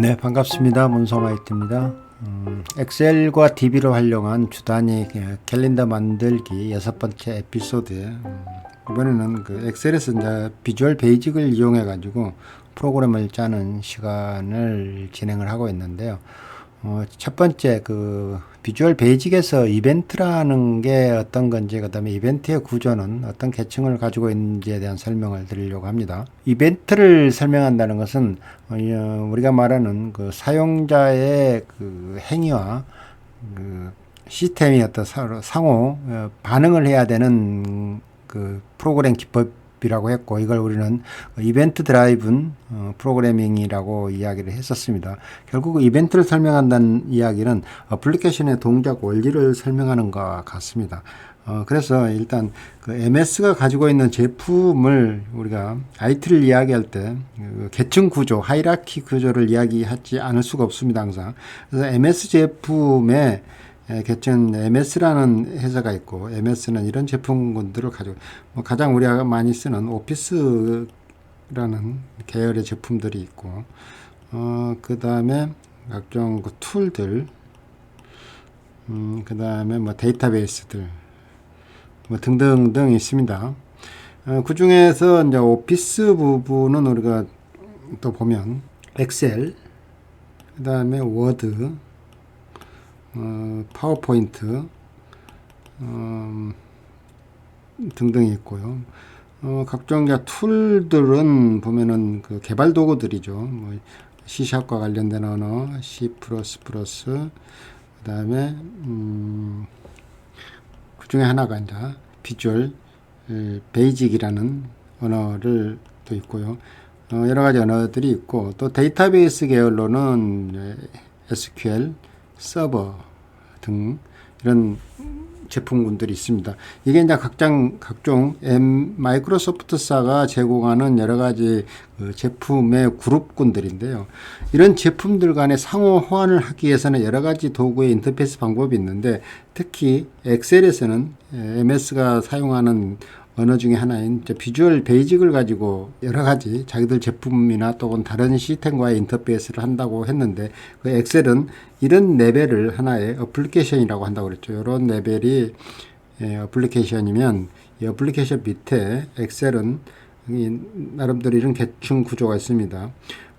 네, 반갑습니다. 문성아이트입니다. 음, 엑셀과 DB로 활용한 주 단위 캘린더 만들기 여섯 번째 에피소드에 음, 이번에는 그 엑셀에서 이제 비주얼 베이직을 이용해 가지고 프로그램을 짜는 시간을 진행을 하고 있는데요. 어, 첫 번째 그 비주얼 베이직에서 이벤트라는 게 어떤 건지 그다음에 이벤트의 구조는 어떤 계층을 가지고 있는지에 대한 설명을 드리려고 합니다. 이벤트를 설명한다는 것은 어, 우리가 말하는 그 사용자의 그 행위와 그 시스템이 어떤 상호 어, 반응을 해야 되는 그 프로그램 기법 이라고 했고 이걸 우리는 이벤트 드라이븐 어, 프로그래밍이라고 이야기를 했었습니다. 결국 이벤트를 설명한다는 이야기는 어플리케이션의 동작 원리를 설명하는 것과 같습니다. 어, 그래서 일단 그 MS가 가지고 있는 제품을 우리가 IT를 이야기할 때 그 계층 구조, 하이라키 구조를 이야기하지 않을 수가 없습니다, 항상. 그래서 MS 제품의 개천 MS라는 회사가 있고 MS는 이런 제품군들을 가지고 뭐 가장 우리가 많이 쓰는 오피스라는 계열의 제품들이 있고 어, 그 다음에 각종 그 툴들 음, 그 다음에 뭐 데이터베이스들 뭐 등등등 있습니다. 어, 그 중에서 이제 오피스 부분은 우리가 또 보면 엑셀 그 다음에 워드 어, 파워포인트 어, 등등이 있고요. 어, 각종 툴들은 보면은 그 개발 도구들이죠. 뭐 C샵과 관련된 언어, C++, 그다음에 음, 그 중에 하나가 이제 비주얼 베이직이라는 언어를 또 있고요. 어, 여러 가지 언어들이 있고 또 데이터베이스 계열로는 SQL, 서버 등 이런 제품군들이 있습니다. 이게 이제 각장 각종 M 마이크로소프트사가 제공하는 여러 가지 그 제품의 그룹군들인데요. 이런 제품들 간의 상호 호환을 하기 위해서는 여러 가지 도구의 인터페이스 방법이 있는데 특히 엑셀에서는 MS가 사용하는 언어 중에 하나인 비주얼 베이직을 가지고 여러 가지 자기들 제품이나 또는 다른 시스템과의 인터페이스를 한다고 했는데 그 엑셀은 이런 레벨을 하나의 어플리케이션이라고 한다고 그랬죠. 이런 레벨이 예, 어플리케이션이면 이 어플리케이션 밑에 엑셀은 나름대로 이런 계층 구조가 있습니다.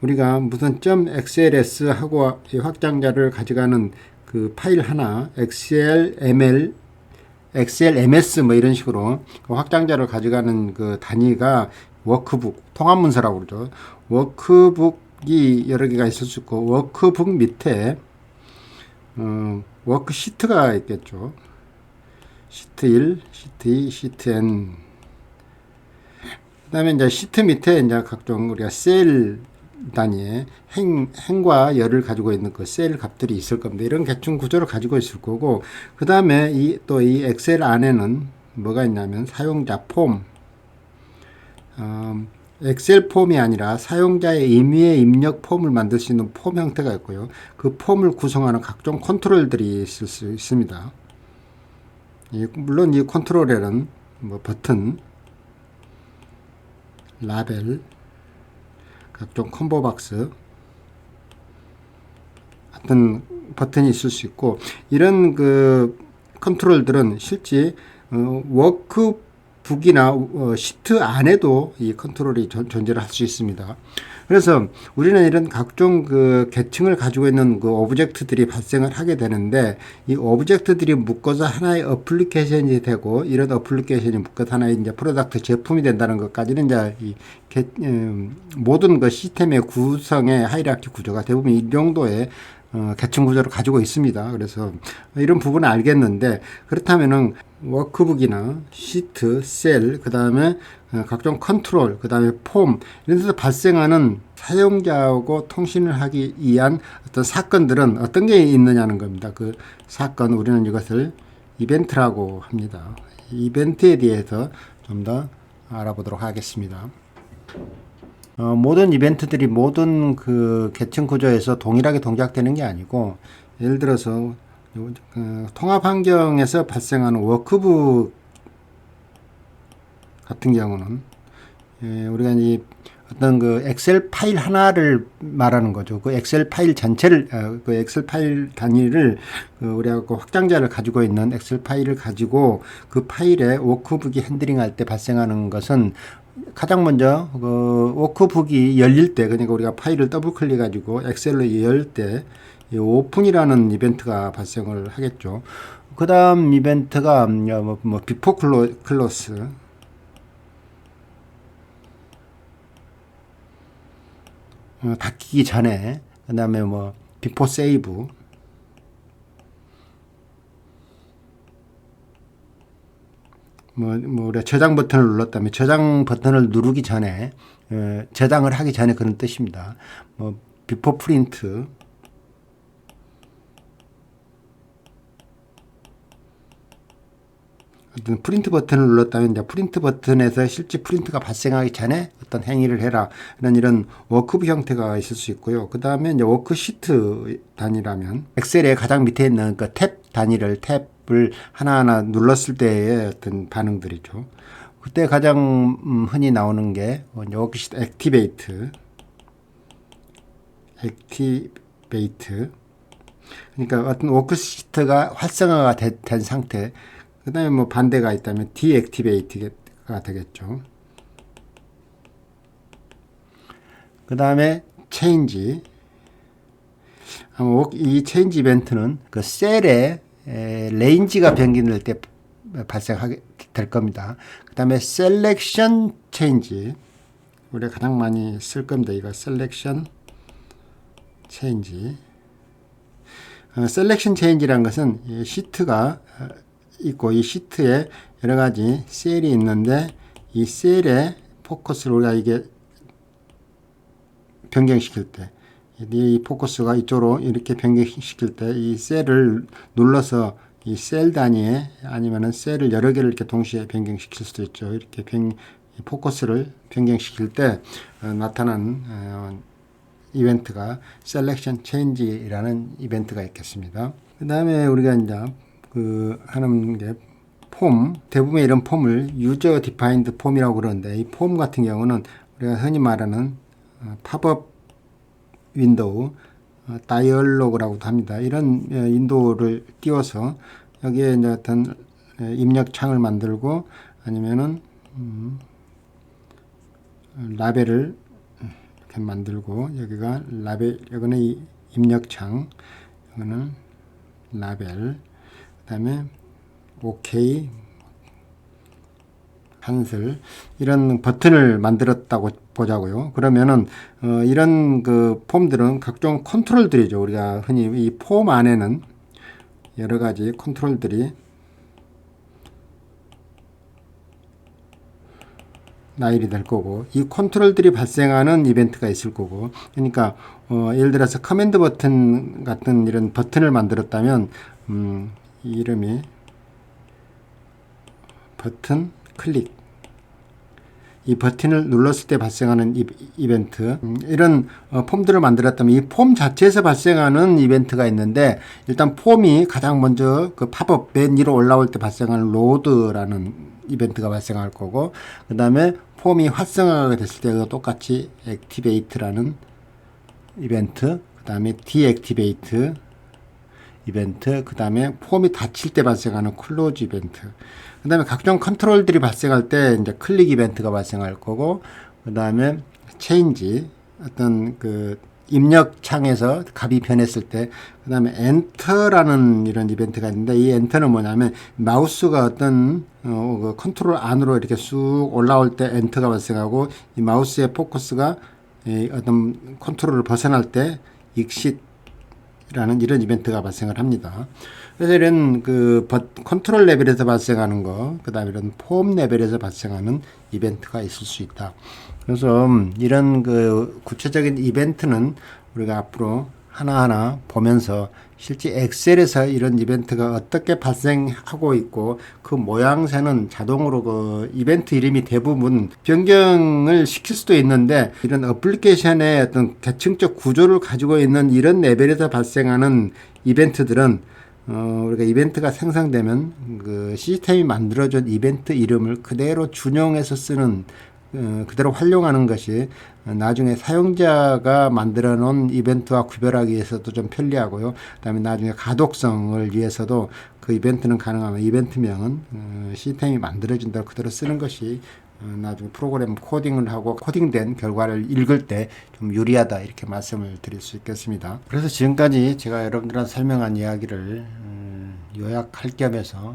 우리가 무슨 .xls 하고 확장자를 가져가는 그 파일 하나 xlml XLMS 뭐 이런 식으로 그 확장자를 가져가는 그 단위가 워크북, 통합문서라고 그러죠. 워크북이 여러 개가 있을 수 있고, 워크북 밑에, 어, 워크시트가 있겠죠. 시트 1, 시트 2, 시트 N. 그 다음에 이제 시트 밑에 이제 각종 우리가 셀 단위의 행, 행과 열을 가지고 있는 그 셀 값들이 있을 겁니다. 이런 계층 구조를 가지고 있을 거고, 그 다음에 이, 또 이 엑셀 안에는 뭐가 있냐면 사용자 폼, 어, 엑셀 폼이 아니라 사용자의 임의의 입력 폼을 만들 수 있는 폼 형태가 있고요. 그 폼을 구성하는 각종 컨트롤들이 있을 수 있습니다. 이, 물론 이 컨트롤에는 뭐 버튼, 라벨, 각종 콤보 박스 같은 버튼이 있을 수 있고 이런 그 컨트롤들은 실제 어, 워크 북이나 어, 시트 안에도 이 컨트롤이 전, 존재를 할 수 있습니다. 그래서 우리는 이런 각종 그 계층을 가지고 있는 그 오브젝트들이 발생을 하게 되는데 이 오브젝트들이 묶어서 하나의 어플리케이션이 되고 이런 어플리케이션이 묶어서 하나의 이제 프로덕트 제품이 된다는 것까지는 이제 이 게, 음, 모든 그 시스템의 구성의 하이라키 구조가 대부분 이 정도의 어, 계층 구조를 가지고 있습니다. 그래서 이런 부분을 알겠는데 그렇다면은 워크북이나 시트, 셀, 그 다음에 어, 각종 컨트롤, 그 다음에 폼 이런 데서 발생하는 사용자하고 통신을 하기 위한 어떤 사건들은 어떤 게 있느냐는 겁니다. 그 사건 우리는 이것을 이벤트라고 합니다. 이벤트에 대해서 좀 더 알아보도록 하겠습니다. 어, 모든 이벤트들이 모든 그 계층 구조에서 동일하게 동작되는 게 아니고 예를 들어서 그 통합 환경에서 발생하는 워크북 같은 경우는 예, 우리가 이 어떤 그 엑셀 파일 하나를 말하는 거죠. 그 엑셀 파일 전체를 어, 그 엑셀 파일 단위를 그 우리가 그 확장자를 가지고 있는 엑셀 파일을 가지고 그 파일에 워크북이 핸들링할 때 발생하는 것은 가장 먼저 그 워크북이 열릴 때 그러니까 우리가 파일을 더블 클릭 가지고 엑셀로 열 때 오픈이라는 이벤트가 발생을 하겠죠. 그 다음 이벤트가 음, 뭐, 뭐 비포 클로, 클로스 어, 닫히기 전에 그 다음에 뭐 비포 세이브 뭐, 뭐 우리가 저장 버튼을 눌렀다면 저장 버튼을 누르기 전에 어, 저장을 하기 전에 그런 뜻입니다. 뭐 비포 프린트 어떤 프린트 버튼을 눌렀다면 이제 프린트 버튼에서 실제 프린트가 발생하기 전에 어떤 행위를 해라 이런 이런 워크북 형태가 있을 수 있고요. 그 다음에 이제 워크시트 단위라면 엑셀의 가장 밑에 있는 그 탭 단위를 탭 을 하나하나 눌렀을 때의 어떤 반응들이죠. 그때 가장 음, 흔히 나오는 게 워크시트 액티베이트, 액티베이트. 그러니까 어떤 워크시트가 활성화가 되, 된 상태. 그 다음에 뭐 반대가 있다면 디액티베이트가 되겠죠. 그 다음에 체인지. 이 체인지 이벤트는 그 셀의 레인지가 변경될 때 발생하게 될 겁니다. 그 다음에 셀렉션 체인지. 우리가 가장 많이 쓸 겁니다. 이거 셀렉션 체인지. 어, 셀렉션 체인지라는 것은 이 시트가 어, 있고 이 시트에 여러 가지 셀이 있는데 이 셀의 포커스를 우리가 이게 변경시킬 때 이 포커스가 이쪽으로 이렇게 변경시킬 때 이 셀을 눌러서 이 셀 단위에 아니면은 셀을 여러 개를 이렇게 동시에 변경시킬 수도 있죠. 이렇게 변, 포커스를 변경시킬 때 어, 나타난 어, 이벤트가 셀렉션 체인지라는 이벤트가 있겠습니다. 그 다음에 우리가 이제 그 하는 게 폼, 대부분 이런 폼을 유저 디파인드 폼이라고 그러는데 이 폼 같은 경우는 우리가 흔히 말하는 어, 팝업 윈도우, 어, 다이얼로그라고도 합니다. 이런 어, 윈도우를 띄워서 여기에 이제 어떤 입력 창을 만들고 아니면은 음, 라벨을 이렇게 만들고 여기가 라벨 여기는 이 입력창 여기는 라벨 그다음에 OK 한슬 이런 버튼을 만들었다고 보자고요. 그러면은 어, 이런 그 폼들은 각종 컨트롤들이죠. 우리가 흔히 이 폼 안에는 여러 가지 컨트롤들이 나일이 될 거고 이 컨트롤들이 발생하는 이벤트가 있을 거고 그러니까 어, 예를 들어서 커맨드 버튼 같은 이런 버튼을 만들었다면 음, 이 이름이 버튼 클릭 이 버튼을 눌렀을 때 발생하는 이, 이벤트. 음, 이런 어, 폼들을 만들었다면 이 폼 자체에서 발생하는 이벤트가 있는데 일단 폼이 가장 먼저 그 팝업 맨 위로 올라올 때 발생하는 로드라는 이벤트가 발생할 거고 그 다음에 폼이 활성화가 됐을 때도 똑같이 액티베이트라는 이벤트 그 다음에 디액티베이트 이벤트, 그 다음에 폼이 닫힐 때 발생하는 클로즈 이벤트, 그 다음에 각종 컨트롤들이 발생할 때 이제 클릭 이벤트가 발생할 거고, 그 다음에 체인지, 어떤 그 입력 창에서 값이 변했을 때, 그 다음에 엔터라는 이런 이벤트가 있는데, 이 엔터는 뭐냐면, 마우스가 어떤, 어, 그 컨트롤 안으로 이렇게 쑥 올라올 때 엔터가 발생하고, 이 마우스의 포커스가 이 어떤 컨트롤을 벗어날 때, 익시 라는 이런 이벤트가 발생을 합니다. 그래서 이런 그 컨트롤 레벨에서 발생하는 거, 그 다음에 이런 폼 레벨에서 발생하는 이벤트가 있을 수 있다. 그래서 이런 그 구체적인 이벤트는 우리가 앞으로 하나하나 보면서 실제 엑셀에서 이런 이벤트가 어떻게 발생하고 있고 그 모양새는 자동으로 그 이벤트 이름이 대부분 변경을 시킬 수도 있는데 이런 어플리케이션의 어떤 계층적 구조를 가지고 있는 이런 레벨에서 발생하는 이벤트들은 어, 우리가 이벤트가 생성되면 그 시스템이 만들어준 이벤트 이름을 그대로 준용해서 쓰는 어, 그대로 활용하는 것이 나중에 사용자가 만들어 놓은 이벤트와 구별하기 위해서도 좀 편리하고요. 그다음에 나중에 가독성을 위해서도 그 이벤트는 가능하면 이벤트명은 어, 시스템이 만들어진다고 그대로 쓰는 것이 어, 나중에 프로그램 코딩을 하고 코딩된 결과를 읽을 때 좀 유리하다 이렇게 말씀을 드릴 수 있겠습니다. 그래서 지금까지 제가 여러분들한테 설명한 이야기를 음, 요약할 겸해서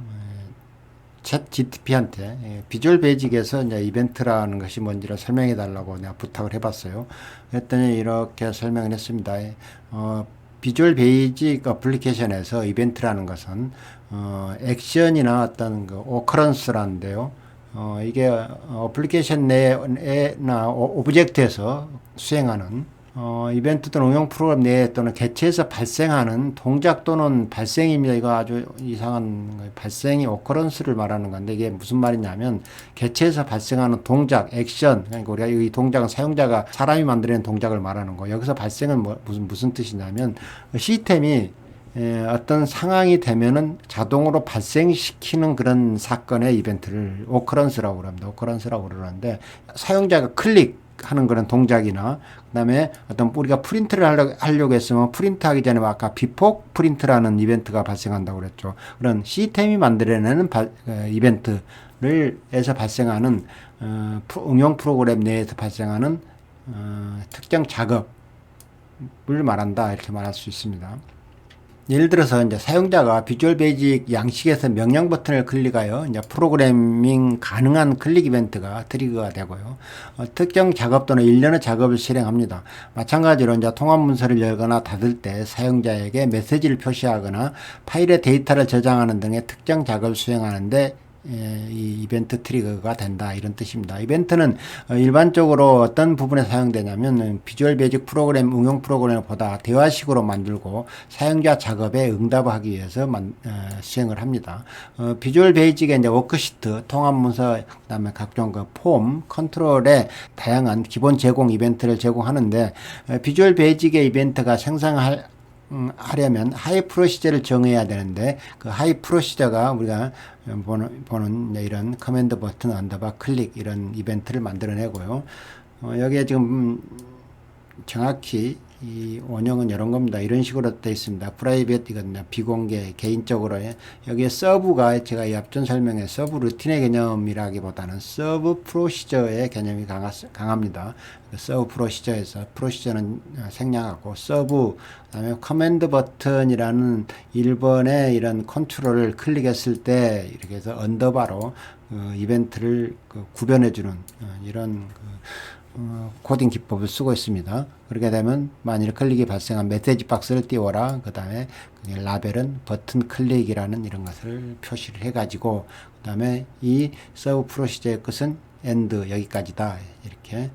챗 GTP한테 예, 비주얼 베이직에서 이제 이벤트라는 것이 뭔지를 설명해 달라고 내가 부탁을 해봤어요. 그랬더니 이렇게 설명을 했습니다. 예, 어, 비주얼 베이직 어플리케이션에서 이벤트라는 것은 어, 액션이나 어떤 그 오커런스라는데요. 어, 이게 어플리케이션 내나 오브젝트에서 수행하는 어, 이벤트 또는 응용 프로그램 내에 또는 개체에서 발생하는 동작 또는 발생입니다. 이거 아주 이상한 거예요. 발생이 오커런스를 말하는 건데 이게 무슨 말이냐면 개체에서 발생하는 동작, 액션. 그러니까 우리가 이 동작은 사용자가 사람이 만들어낸 동작을 말하는 거. 여기서 발생은 뭐, 무슨 무슨 뜻이냐면 시스템이 에, 어떤 상황이 되면은 자동으로 발생시키는 그런 사건의 이벤트를 오커런스라고 그럽니다. 오커런스라고 그러는데 사용자가 클릭 하는 그런 동작이나 그다음에 어떤 우리가 프린트를 하려고, 하려고 했으면 프린트하기 전에 아까 비포 프린트라는 이벤트가 발생한다고 그랬죠. 그런 시스템이 만들어내는 바, 어, 이벤트를 에서 발생하는 어, 프로, 응용 프로그램 내에서 발생하는 어, 특정 작업을 말한다 이렇게 말할 수 있습니다. 예를 들어서 이제 사용자가 비주얼 베이직 양식에서 명령 버튼을 클릭하여 이제 프로그래밍 가능한 클릭 이벤트가 트리거가 되고요. 어, 특정 작업 또는 일련의 작업을 실행합니다. 마찬가지로 이제 통합 문서를 열거나 닫을 때 사용자에게 메시지를 표시하거나 파일에 데이터를 저장하는 등의 특정 작업을 수행하는데 예, 이 이벤트 트리거가 된다 이런 뜻입니다. 이벤트는 어, 일반적으로 어떤 부분에 사용되냐면 비주얼 베이직 프로그램 응용 프로그램보다 대화식으로 만들고 사용자 작업에 응답하기 위해서 만, 어, 수행을 합니다. 어, 비주얼 베이직의 이제 워크시트, 통합 문서, 그다음에 각종 그 폼, 컨트롤의 다양한 기본 제공 이벤트를 제공하는데 어, 비주얼 베이직의 이벤트가 생성할 음, 하려면 하이 프로시저를 정해야 되는데 그 하이 프로시저가 우리가 보는, 보는 이런 커맨드 버튼 언더바 클릭 이런 이벤트를 만들어내고요. 어, 여기에 지금 정확히 이 원형은 이런 겁니다. 이런 식으로 되어 있습니다. 프라이빗 이건 비공개 개인적으로 여기에 서브가 제가 이 앞전 설명에 서브 루틴의 개념이라기보다는 서브 프로시저의 개념이 강하, 강합니다. 서브 프로시저에서 프로시저는 생략하고 서브 그다음에 커맨드 버튼이라는 1번의 이런 컨트롤을 클릭했을 때 이렇게 해서 언더바로 어, 이벤트를 그 구별해주는 어, 이런 그 어, 코딩 기법을 쓰고 있습니다. 그렇게 되면 만일 클릭이 발생한 메시지 박스를 띄워라. 그 다음에 라벨은 버튼 클릭이라는 이런 것을 표시를 해가지고 그 다음에 이 서브 프로시저의 끝은 엔드 여기까지다. 이렇게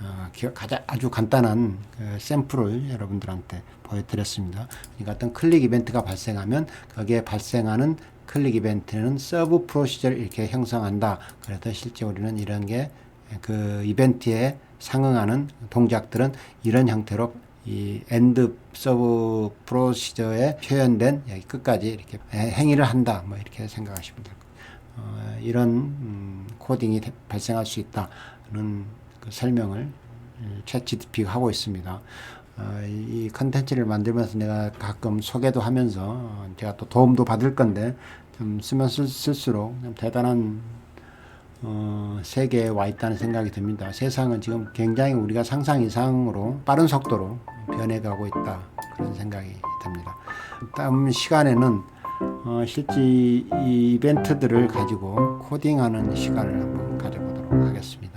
어, 가장 아주 간단한 그 샘플을 여러분들한테 보여드렸습니다. 그러니까 어떤 클릭 이벤트가 발생하면 거기에 발생하는 클릭 이벤트는 서브 프로시저를 이렇게 형성한다. 그래서 실제 우리는 이런 게 그 이벤트에 상응하는 동작들은 이런 형태로 이 엔드 서브 프로시저에 표현된 끝까지 이렇게 행위를 한다. 뭐 이렇게 생각하시면 될 거예요. 어, 이런 음, 코딩이 발생할 수 있다는 그 설명을 챗 GTP가 하고 있습니다. 어, 이 컨텐츠를 만들면서 내가 가끔 소개도 하면서 어, 제가 또 도움도 받을 건데 좀 쓰면 쓸, 쓸수록 좀 대단한 어, 세계에 와 있다는 생각이 듭니다. 세상은 지금 굉장히 우리가 상상 이상으로 빠른 속도로 변해가고 있다. 그런 생각이 듭니다. 다음 시간에는 어, 실제 이 이벤트들을 가지고 코딩하는 시간을 한번 가져보도록 하겠습니다.